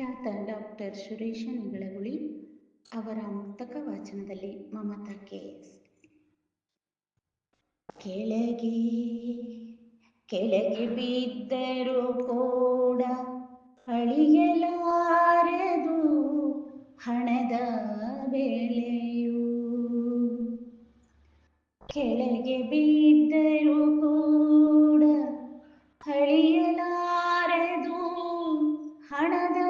ಖ್ಯಾತ ಡಾಕ್ಟರ್ ಸುರೇಶ ನಿಗಳಗುಳಿ ಅವರ ಮುಕ್ತಕ ವಾಚನದಲ್ಲಿ ಮಮತಾ ಕೇಸ್. ಕೆಳಗೆ ಕೆಳಗೆ ಬಿದ್ದರು ಕೂಡ ಅಳಿಯಲಾರದು ಹಣದ ಬೆಲೆಯು. ಕೆಳಗೆ ಬಿದ್ದರೂ ಕೂಡ ಅಳಿಯಲಾರದು ಹಣದ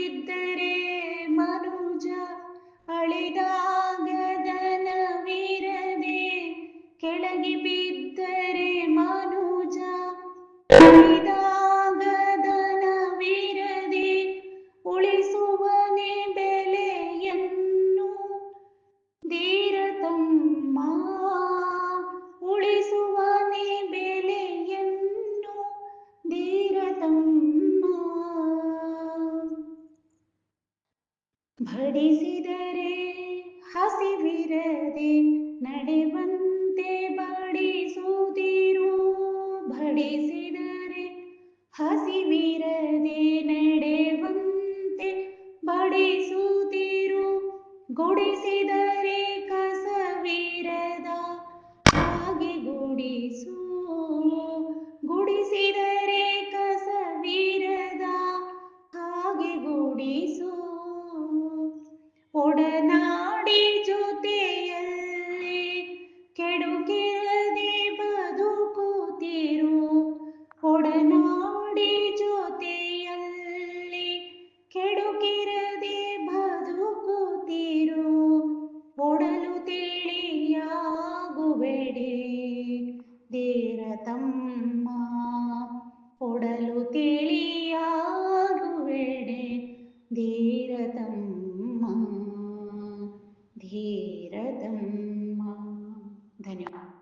ಬಿದ್ದರೆ ಮನುಜ ಅಳಿದಾಗದನವಿರದೆ ಕೆಳಗೆ ಬಿದ್ದರೆ ಮನುಜ ಅಳಿದಾಗದನವಿರದೆ ಉಳಿಸುವನೆ ಬೆಲೆಯನ್ನು ಧೀರತಮ್ಮ. ಬಡಿಸಿದರೆ ಹಸಿವಿರದೆ ನಡೆವಂತೆ ಬಡಿಸುತ್ತಿರು ಬಡಿಸಿದರೆ ಹಸಿವಿರದೆ ನಡೆವಂತೆ ಬಡಿಸುತ್ತಿರು ಗುಡಿಸಿದರೆ ಕಸವಿರದ ಹಾಗೆ ಗುಡಿಸು. ಗುಡಿಸಿದರೆ ಕಸವಿರದ ಹಾಗೆ ಗುಡಿಸು. ರತಮ್ಮ ಒಡಲು ತಿಳಿಯಾಗುವೆಡೆ ಧೀರತಮ್ಮ ಧೀರತಮ್ಮ ಧನ್ಯವಾದ